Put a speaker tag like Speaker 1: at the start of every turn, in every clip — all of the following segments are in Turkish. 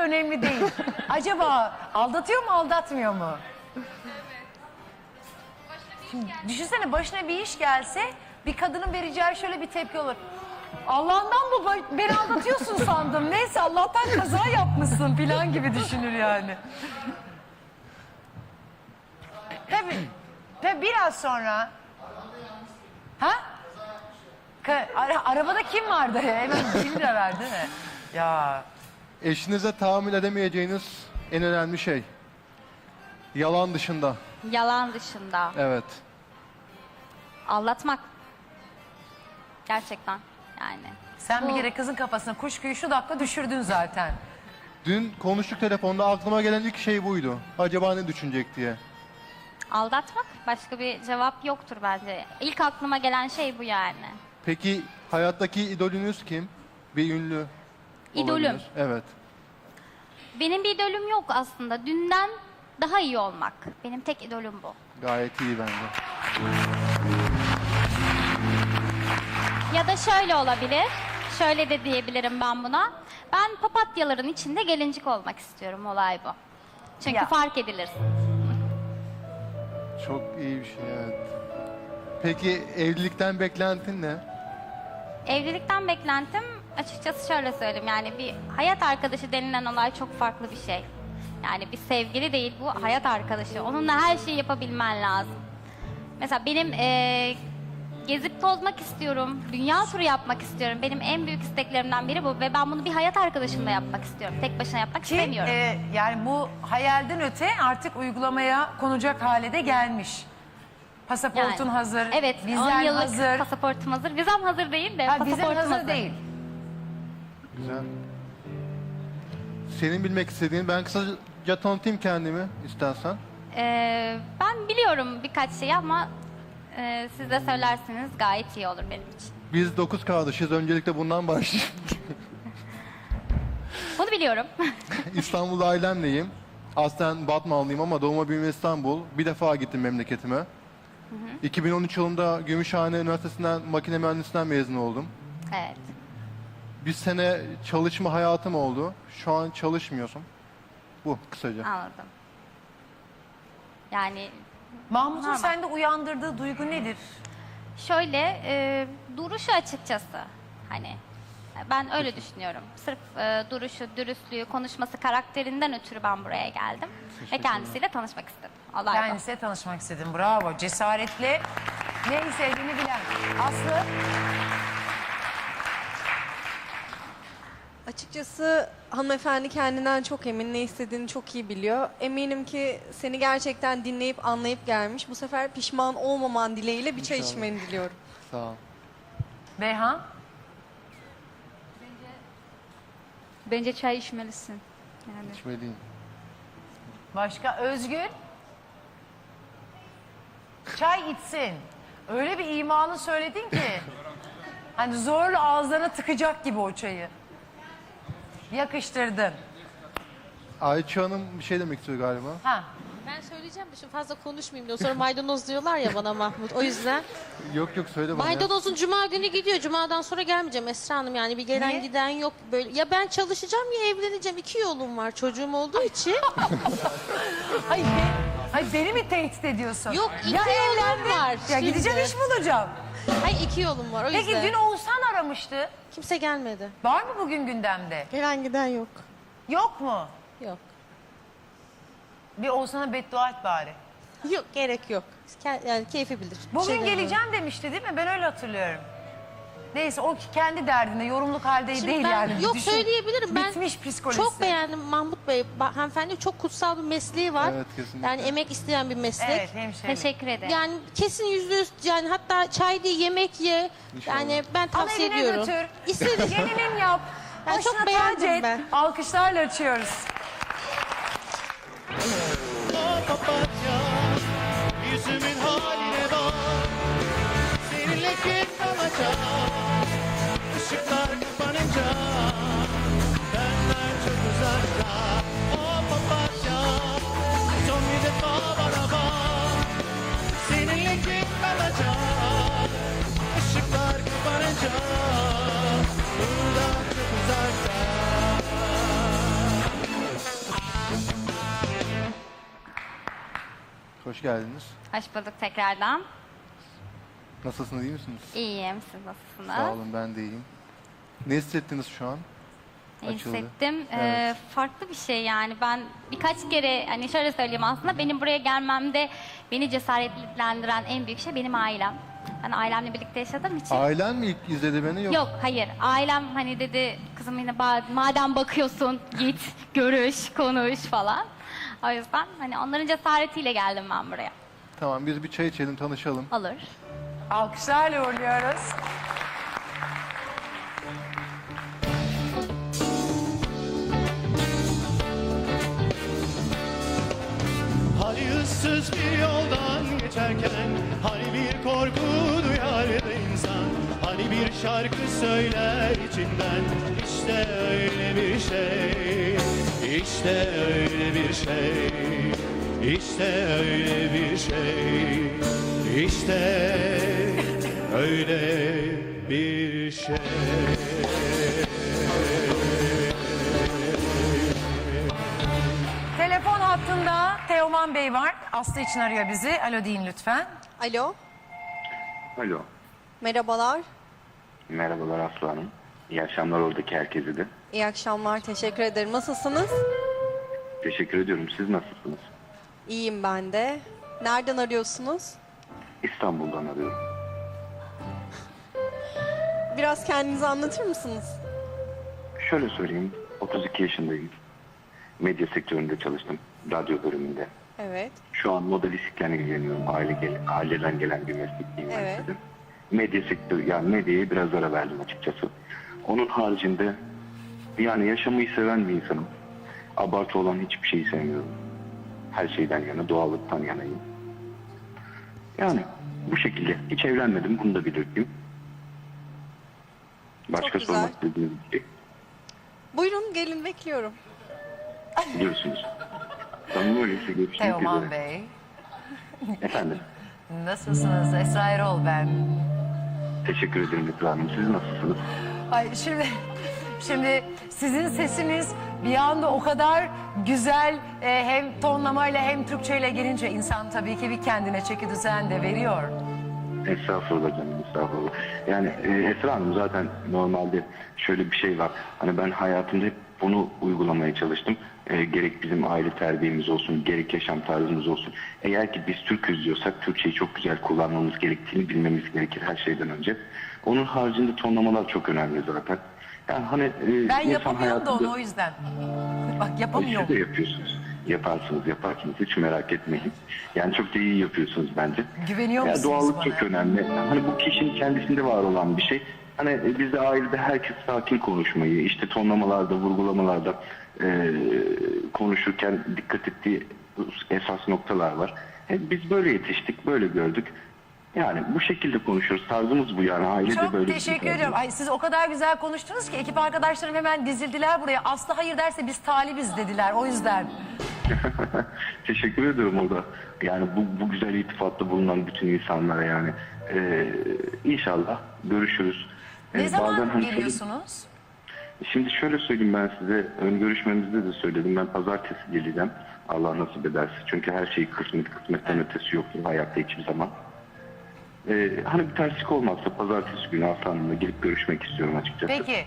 Speaker 1: önemli değil. Acaba aldatıyor mu aldatmıyor mu? Düşünsene başına bir iş gelse bir kadının vereceği şöyle bir tepki olur. Allah'ından bu ba- beni aldatıyorsun sandım. Neyse Allah'tan kaza yapmışsın falan gibi düşünür yani. Tabii. Tabii biraz sonra. Ha? Ka- ara- arabada kim vardı? Hemen 1 lira verdi mi? Ya
Speaker 2: Eşinize tahammül edemeyeceğiniz en önemli şey. Yalan dışında.
Speaker 3: Yalan dışında.
Speaker 2: Evet.
Speaker 3: Aldatmak. Gerçekten yani.
Speaker 1: sen bir kere kızın kafasına kuşkuyu şu dakika düşürdün zaten.
Speaker 2: Dün konuştuk telefonda aklıma gelen ilk şey buydu. Acaba ne düşünecek diye.
Speaker 3: Aldatmak başka bir cevap yoktur bence. İlk aklıma gelen şey bu yani.
Speaker 2: Peki hayattaki idolünüz kim? Bir ünlü.
Speaker 3: İdolüm.
Speaker 2: olabilir. Evet.
Speaker 3: Benim bir idolüm yok aslında. Dünden daha iyi olmak. Benim tek idolüm bu.
Speaker 2: Gayet iyi bence.
Speaker 3: Ya da şöyle olabilir. Şöyle de diyebilirim ben buna. Ben papatyaların içinde gelincik olmak istiyorum olay bu. Çünkü
Speaker 1: Ya.
Speaker 3: fark edilir.
Speaker 2: Çok iyi bir şey evet. Peki evlilikten beklentin ne?
Speaker 3: Evlilikten beklentim açıkçası şöyle söyleyeyim yani bir hayat arkadaşı denilen olay çok farklı bir şey. Yani bir sevgili değil bu hayat arkadaşı. Onunla her şeyi yapabilmen lazım. Mesela benim eee, gezip tozmak istiyorum, dünya turu yapmak istiyorum. Benim en büyük isteklerimden biri bu ve ben bunu bir hayat arkadaşımla yapmak istiyorum. Tek başına yapmak
Speaker 1: Ki
Speaker 3: istemiyorum.
Speaker 1: e, yani bu hayalden öte artık uygulamaya konacak hale de gelmiş. Pasaportun
Speaker 3: Yani.
Speaker 1: hazır,
Speaker 3: Evet, 10
Speaker 1: vizen
Speaker 3: yıllık
Speaker 1: hazır.
Speaker 3: pasaportum hazır. Vizem hazır değil de
Speaker 1: Ha,
Speaker 3: pasaportum
Speaker 1: vizen hazır
Speaker 3: hazır.
Speaker 1: değil.
Speaker 2: Güzel. Senin bilmek istediğin, ben kısaca tanıtayım kendimi istersen.
Speaker 3: Ee, ben biliyorum birkaç şey ama e, siz de söylerseniz gayet iyi olur benim için.
Speaker 2: Biz dokuz kardeşiz. Öncelikle bundan başlayayım.
Speaker 3: Bunu biliyorum.
Speaker 2: İstanbul ailemleyim. Aslen Batmanlıyım ama doğuma büyüme İstanbul. Bir defa gittim memleketime. 2013 yılında Gümüşhane Üniversitesi'nden makine mühendisinden mezun oldum.
Speaker 3: evet.
Speaker 2: Bir sene çalışma hayatım oldu. Şu an çalışmıyorsun. Bu kısaca.
Speaker 3: Anladım. Yani
Speaker 1: Mahmut'un
Speaker 3: Normal.
Speaker 1: sende uyandırdığı duygu nedir?
Speaker 3: şöyle e, duruşu açıkçası hani ben öyle düşünüyorum. Sırf e, duruşu, dürüstlüğü, konuşması, karakterinden ötürü ben buraya geldim. Ve kendisiyle tanışmak istedim. Olay bu.
Speaker 1: Kendisiyle tanışmak istedim. Bravo. Cesaretle neyi sevdiğini bilen. Aslı
Speaker 4: Açıkçası hanımefendi kendinden çok emin, ne istediğini çok iyi biliyor. Eminim ki seni gerçekten dinleyip anlayıp gelmiş. Bu sefer pişman olmaman dileğiyle bir çay
Speaker 2: İnşallah.
Speaker 4: içmeni diliyorum.
Speaker 2: Sağ ol.
Speaker 1: Beyhan.
Speaker 5: Bence çay içmelisin. Yani
Speaker 2: İçmeliyim.
Speaker 1: Başka Özgür. Çay içsin. Öyle bir imalı söyledin ki. hani zorla ağızlarına tıkacak gibi o çayı. Yakıştırdın.
Speaker 2: Ayça Hanım bir şey demek istiyor galiba.
Speaker 1: Ha.
Speaker 6: Ben söyleyeceğim de şimdi fazla konuşmayayım diyor. Sonra maydanoz diyorlar ya bana Mahmut. O yüzden.
Speaker 2: Yok yok söyle bana. ya.
Speaker 6: Maydanozun cuma günü gidiyor. Cumadan sonra gelmeyeceğim Esra Hanım. Yani bir gelen
Speaker 1: Niye?
Speaker 6: giden yok. böyle. Ya ben çalışacağım ya evleneceğim. İki yolum var çocuğum olduğu için.
Speaker 1: Ay, ay beni mi tehdit ediyorsun?
Speaker 6: Yok, iki
Speaker 1: ya
Speaker 6: yolum
Speaker 1: evlendim,
Speaker 6: var
Speaker 1: Ya
Speaker 6: şimdi.
Speaker 1: gideceğim iş bulacağım.
Speaker 6: Hayır iki yolum var o
Speaker 1: Peki
Speaker 6: yüzden.
Speaker 1: dün Oğuzhan aramıştı.
Speaker 6: Kimse gelmedi.
Speaker 1: Var mı bugün gündemde?
Speaker 6: Gelen giden yok.
Speaker 1: Yok mu?
Speaker 6: Yok.
Speaker 1: Bir Oğuzhan'a beddua et bari.
Speaker 6: Yok gerek yok. Ke- Yani keyfi bilir. Bir
Speaker 1: Bugün
Speaker 6: şey demiyorum.
Speaker 1: geleceğim demişti değil mi? Ben öyle hatırlıyorum. Neyse o kendi derdinde yorumluk halde
Speaker 6: Şimdi
Speaker 1: değil
Speaker 6: ben-
Speaker 1: yani.
Speaker 6: Yok
Speaker 1: Düşün.
Speaker 6: söyleyebilirim. Ben
Speaker 1: Bitmiş psikolojisi.
Speaker 6: çok beğendim Mahmut Bey. Hanımefendi çok kutsal bir mesleği var.
Speaker 2: Evet, kesinlikle.
Speaker 6: Yani emek isteyen bir meslek.
Speaker 1: Evet hemşire.
Speaker 3: Teşekkür ederim.
Speaker 6: Yani kesin yüzde yüz yani hatta çay diye yemek ye. Yani ben
Speaker 1: Al
Speaker 6: tavsiye
Speaker 1: evine
Speaker 6: ediyorum.
Speaker 1: götür.
Speaker 6: İstediğin
Speaker 1: Yeninin yap.
Speaker 6: Ben
Speaker 1: Başına
Speaker 6: çok beğendim
Speaker 1: et.
Speaker 6: ben.
Speaker 1: Alkışlarla açıyoruz.
Speaker 7: papatya Yüzümün haline bak Seninle kim kalacak
Speaker 2: Hoş geldiniz.
Speaker 3: Hoş bulduk tekrardan.
Speaker 2: Nasılsınız, iyi misiniz?
Speaker 3: İyiyim, siz nasılsınız?
Speaker 2: Sağ olun, ben de iyiyim. Ne hissettiniz şu an? Açıldı.
Speaker 3: Hissettim. Ee,
Speaker 2: evet.
Speaker 3: Ee, farklı bir şey yani. Ben birkaç kere, hani şöyle söyleyeyim aslında, benim buraya gelmemde beni cesaretlendiren en büyük şey benim ailem. Ben ailemle birlikte yaşadığım için.
Speaker 2: Ailen mi ilk izledi beni yok?
Speaker 3: Yok hayır. Ailem hani dedi kızım yine ba- madem bakıyorsun git görüş konuş falan. O yüzden hani onların cesaretiyle geldim ben buraya.
Speaker 2: Tamam biz bir çay içelim, tanışalım.
Speaker 3: Olur.
Speaker 1: Alkışlarla uğurluyoruz.
Speaker 7: Hani ıssız bir yoldan geçerken Hani bir korku duyardı insan Hani bir şarkı söyler içinden İşte öyle bir şey İşte öyle bir şey İşte öyle bir şey İşte öyle bir şey
Speaker 1: Telefon hattında Teoman Bey var. Aslı için arıyor bizi. Alo deyin lütfen.
Speaker 4: Alo,
Speaker 8: Alo.
Speaker 4: merhabalar.
Speaker 8: Merhabalar Aslı Hanım. İyi akşamlar oradaki herkese de.
Speaker 4: İyi akşamlar, teşekkür ederim. Nasılsınız?
Speaker 8: Teşekkür ediyorum. Siz nasılsınız?
Speaker 4: İyiyim ben de. Nereden arıyorsunuz?
Speaker 8: İstanbul'dan arıyorum.
Speaker 4: Biraz kendinizi anlatır mısınız?
Speaker 8: Şöyle söyleyeyim. 32 yaşındayım. Medya sektöründe çalıştım. Radyo bölümünde.
Speaker 4: Evet.
Speaker 8: Şu an modelistiklerle ilgileniyorum. Aile gel aileden gelen bir meslek diyeyim ben
Speaker 4: Evet.
Speaker 8: size. Medya sektörü, yani medyaya biraz ara verdim açıkçası. Onun haricinde yani yaşamayı seven bir insanım. Abartı olan hiçbir şeyi sevmiyorum. Her şeyden yana, doğallıktan yanayım. Yani bu şekilde. Hiç evlenmedim, bunu da belirteyim. Başka
Speaker 4: Çok
Speaker 8: sormak istediğiniz bir şey
Speaker 4: Buyurun gelin bekliyorum.
Speaker 8: biliyorsunuz. Tamam öyleyse görüşmek
Speaker 1: Teoman. Bey.
Speaker 8: Efendim,
Speaker 1: Nasılsınız? Esra Erol ben.
Speaker 8: teşekkür ederim Esra Hanım. Siz nasılsınız?
Speaker 1: Ay şimdi şimdi sizin sesiniz bir anda o kadar güzel e, hem tonlamayla hem Türkçeyle gelince insan tabii ki bir kendine çeki düzen de veriyor.
Speaker 8: Estağfurullah canım, estağfurullah. Yani e, Esra Hanım zaten normalde şöyle bir şey var. Hani ben hayatımda hep bunu uygulamaya çalıştım. E, gerek bizim aile terbiyemiz olsun, gerek yaşam tarzımız olsun. Eğer ki biz Türk'üz diyorsak Türkçeyi çok güzel kullanmamız gerektiğini bilmemiz gerekir her şeyden önce. Onun haricinde tonlamalar çok önemli zaten. Yani hani e,
Speaker 1: Ben
Speaker 8: insan
Speaker 1: yapamıyorum da
Speaker 8: hayatında-
Speaker 1: onu o yüzden. Bak
Speaker 8: Siz de
Speaker 1: yapamıyorum.
Speaker 8: yapıyorsunuz. Yaparsınız, yaparsınız. Hiç merak etmeyin. Yani çok da iyi yapıyorsunuz bence.
Speaker 1: Güveniyor
Speaker 8: Ya
Speaker 1: musunuz
Speaker 8: doğallık
Speaker 1: bana?
Speaker 8: çok önemli. Hani bu kişinin kendisinde var olan bir şey. Hani bizde ailede herkes sakin konuşmayı, işte tonlamalarda, vurgulamalarda e, konuşurken dikkat ettiği esas noktalar var. Hep biz böyle yetiştik, böyle gördük. Yani bu şekilde konuşuyoruz. Tarzımız bu yani. Ailede
Speaker 1: Çok
Speaker 8: böyle bir
Speaker 1: teşekkür ediyorum. Ay siz o kadar güzel konuştunuz ki ekip arkadaşlarım hemen dizildiler buraya. Aslı hayır derse biz talibiz dediler o yüzden.
Speaker 8: Teşekkür ediyorum orada. Yani bu, bu güzel iltifatta bulunan bütün insanlara yani. Ee, inşallah görüşürüz.
Speaker 1: Ne
Speaker 8: Ee,
Speaker 1: zaman
Speaker 8: bazen hani
Speaker 1: geliyorsunuz?
Speaker 8: şöyle- şimdi şöyle söyleyeyim ben size. Ön görüşmemizde de söyledim. Ben pazartesi geleceğim. Allah nasip ederse. Çünkü her şey kısmet, kısmetten ötesi yoktur hayatta hiçbir zaman. Ee, hani bir terslik olmazsa pazartesi günü Aslı Hanım'la gelip görüşmek istiyorum açıkçası.
Speaker 1: Peki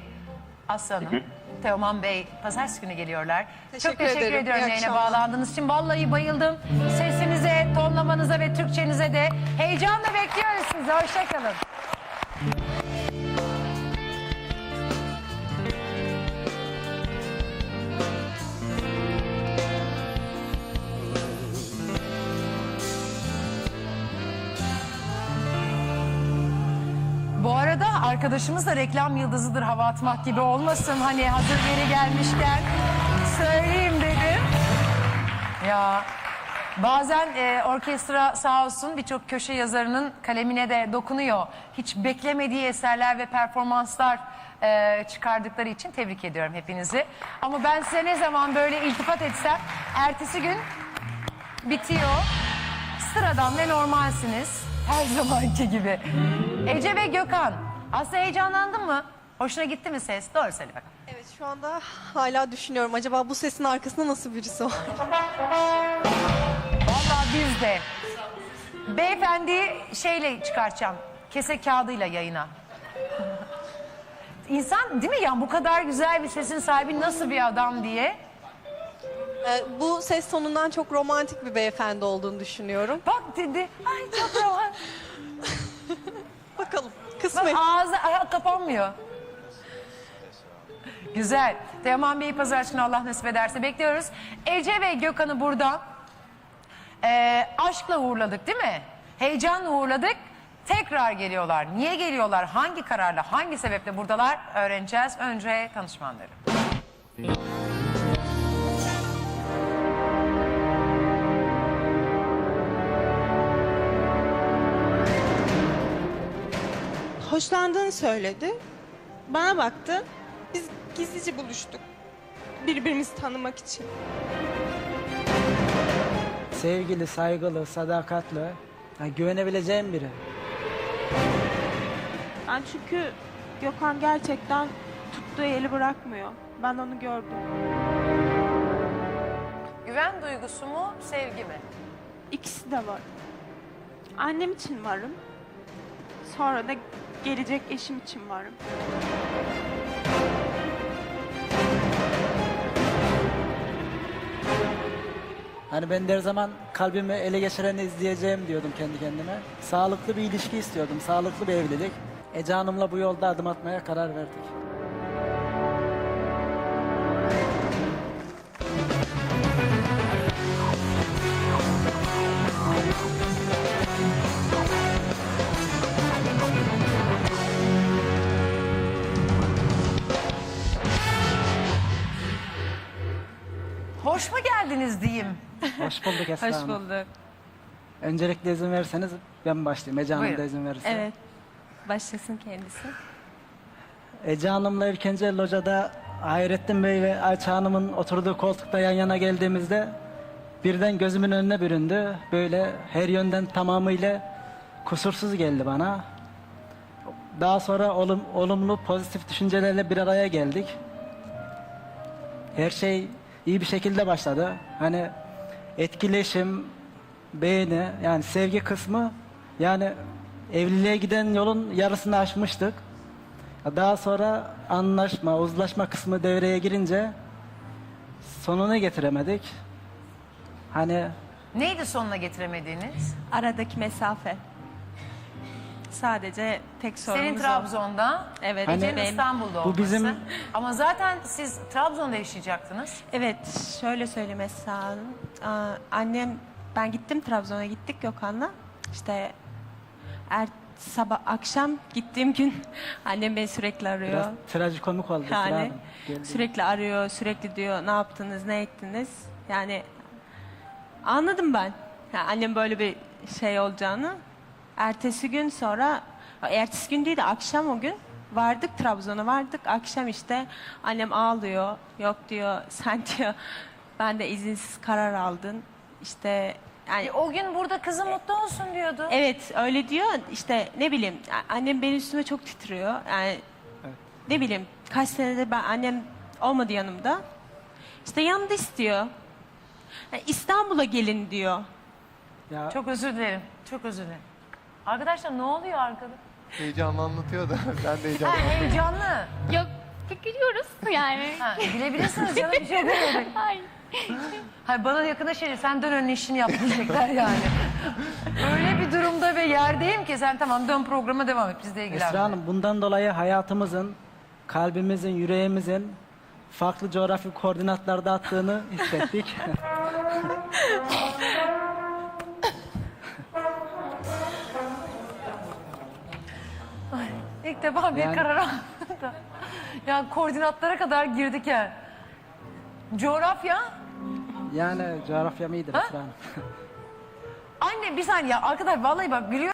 Speaker 1: Aslı Hanım, Teoman Bey pazartesi günü geliyorlar.
Speaker 4: Teşekkür
Speaker 1: Çok teşekkür
Speaker 4: ederim.
Speaker 1: ediyorum yayına bağlandığınız için. Vallahi bayıldım. Sesinize, tonlamanıza ve Türkçenize de heyecanla bekliyoruz sizi. Hoşçakalın. Arkadaşımız da reklam yıldızıdır hava atmak gibi olmasın. Hani hazır geri gelmişken söyleyeyim dedim. Ya bazen e, orkestra sağ olsun birçok köşe yazarının kalemine de dokunuyor. Hiç beklemediği eserler ve performanslar e, çıkardıkları için tebrik ediyorum hepinizi. Ama ben size ne zaman böyle iltifat etsem ertesi gün bitiyor. Sıradan ve normalsiniz. Her zamanki gibi. Ece ve Gökhan. Aslı heyecanlandın mı? Hoşuna gitti mi ses? Doğru söyle bak.
Speaker 4: Evet şu anda hala düşünüyorum. Acaba bu sesin arkasında nasıl birisi var?
Speaker 1: Vallahi bizde. Beyefendi şeyle çıkartacağım. Kese kağıdıyla yayına. İnsan değil mi ya bu kadar güzel bir sesin sahibi nasıl bir adam diye.
Speaker 4: Ee, bu ses tonundan çok romantik bir beyefendi olduğunu düşünüyorum.
Speaker 1: Bak dedi. Ay çok romantik.
Speaker 4: Bakalım.
Speaker 1: Bak
Speaker 4: Kısmet.
Speaker 1: ağzı ayağı kapanmıyor. Güzel. Teoman Bey'i pazar günü Allah nasip ederse bekliyoruz. Ece ve Gökhan'ı burada eee, aşkla uğurladık değil mi? Heyecanla uğurladık. Tekrar geliyorlar. Niye geliyorlar? Hangi kararla, hangi sebeple buradalar öğreneceğiz. Önce tanışmanları.
Speaker 9: Hoşlandığını söyledi. Bana baktı. Biz gizlice buluştuk. Birbirimizi tanımak için.
Speaker 10: sevgili, saygılı, sadakatli, yani güvenebileceğim biri.
Speaker 9: Ben çünkü Gökhan gerçekten tuttuğu eli bırakmıyor. Ben onu gördüm.
Speaker 1: Güven duygusu mu, sevgi mi?
Speaker 9: İkisi de var. Annem için varım. Sonra da gelecek eşim için varım.
Speaker 10: Hani ben de her zaman kalbimi ele geçireni izleyeceğim diyordum kendi kendime. Sağlıklı bir ilişki istiyordum, sağlıklı bir evlilik. Ece Hanım'la bu yolda adım atmaya karar verdik.
Speaker 1: Geldiniz diyeyim.
Speaker 10: Hoş bulduk Esra
Speaker 9: Hoş
Speaker 10: Hanım.
Speaker 9: bulduk.
Speaker 10: Öncelikle izin verirseniz ben başlayayım. Ece Hanım da
Speaker 1: Buyurun.
Speaker 10: izin verirse.
Speaker 9: Evet. Başlasın kendisi.
Speaker 10: Ece Hanım'la ilk önce locada Hayrettin Bey ve Ayça Hanım'ın oturduğu koltukta yan yana geldiğimizde birden gözümün önüne büründü. Böyle her yönden tamamıyla kusursuz geldi bana. Daha sonra olum, olumlu pozitif düşüncelerle bir araya geldik. Her şey iyi bir şekilde başladı. Hani etkileşim, beğeni yani sevgi kısmı yani evliliğe giden yolun yarısını aşmıştık. Daha sonra anlaşma, uzlaşma kısmı devreye girince sonunu getiremedik. Hani
Speaker 1: Neydi sonuna getiremediğiniz?
Speaker 9: Aradaki mesafe. Sadece tek sorunumuz
Speaker 1: Senin
Speaker 9: o.
Speaker 1: Trabzon'da,
Speaker 9: Evet,
Speaker 1: Ece'nin
Speaker 9: benim.
Speaker 1: İstanbul'da
Speaker 10: Bu
Speaker 1: olması.
Speaker 10: bizim-
Speaker 1: Ama zaten siz Trabzon'da yaşayacaktınız.
Speaker 9: Evet, şöyle söyleyeyim Esra Hanım. Aa, Annem, ben gittim Trabzon'a gittik Gökhan'la. İşte er, sabah akşam gittiğim gün annem beni sürekli arıyor.
Speaker 10: biraz trajikomik oldu. Esra
Speaker 9: Yani
Speaker 10: Hanım. Geldi.
Speaker 9: sürekli arıyor, sürekli diyor ne yaptınız, ne ettiniz. Yani anladım ben. Yani annem böyle bir şey olacağını. Ertesi gün sonra, ertesi gün değil de akşam o gün vardık Trabzon'a vardık. Akşam işte annem ağlıyor. Yok diyor sen diyor ben de izinsiz karar aldın. İşte yani
Speaker 1: E, o gün burada kızı mutlu olsun diyordu.
Speaker 9: Evet öyle diyor işte ne bileyim annem benim üstüme çok titriyor yani ne bileyim kaç senedir ben annem olmadı yanımda işte yanında istiyor Yani İstanbul'a gelin diyor
Speaker 10: Ya,
Speaker 1: Çok özür dilerim. Çok özür dilerim. Arkadaşlar ne oluyor arkada?
Speaker 2: Heyecanlı anlatıyor da ben de
Speaker 1: Ha,
Speaker 2: heyecanlı.
Speaker 1: heyecanlı.
Speaker 3: Yok gülüyoruz yani.
Speaker 1: Ha, gülebilirsiniz canım bir şey demedik.
Speaker 3: Ay.
Speaker 1: Hayır bana yakında şey sen dön önüne işini yap diyecekler yani. Öyle bir durumda ve yerdeyim ki sen tamam dön programa devam et bizle ilgilen.
Speaker 10: Esra Hanım bundan dolayı hayatımızın, kalbimizin, yüreğimizin farklı coğrafi koordinatlarda attığını hissettik.
Speaker 1: İlk defa bir
Speaker 10: Yani-
Speaker 1: karar aldım da. Yani koordinatlara kadar girdik yani. Coğrafya.
Speaker 10: yani coğrafyam iyidir? Esra Hanım.
Speaker 1: Anne bir saniye arkadaş vallahi bak gülüyor.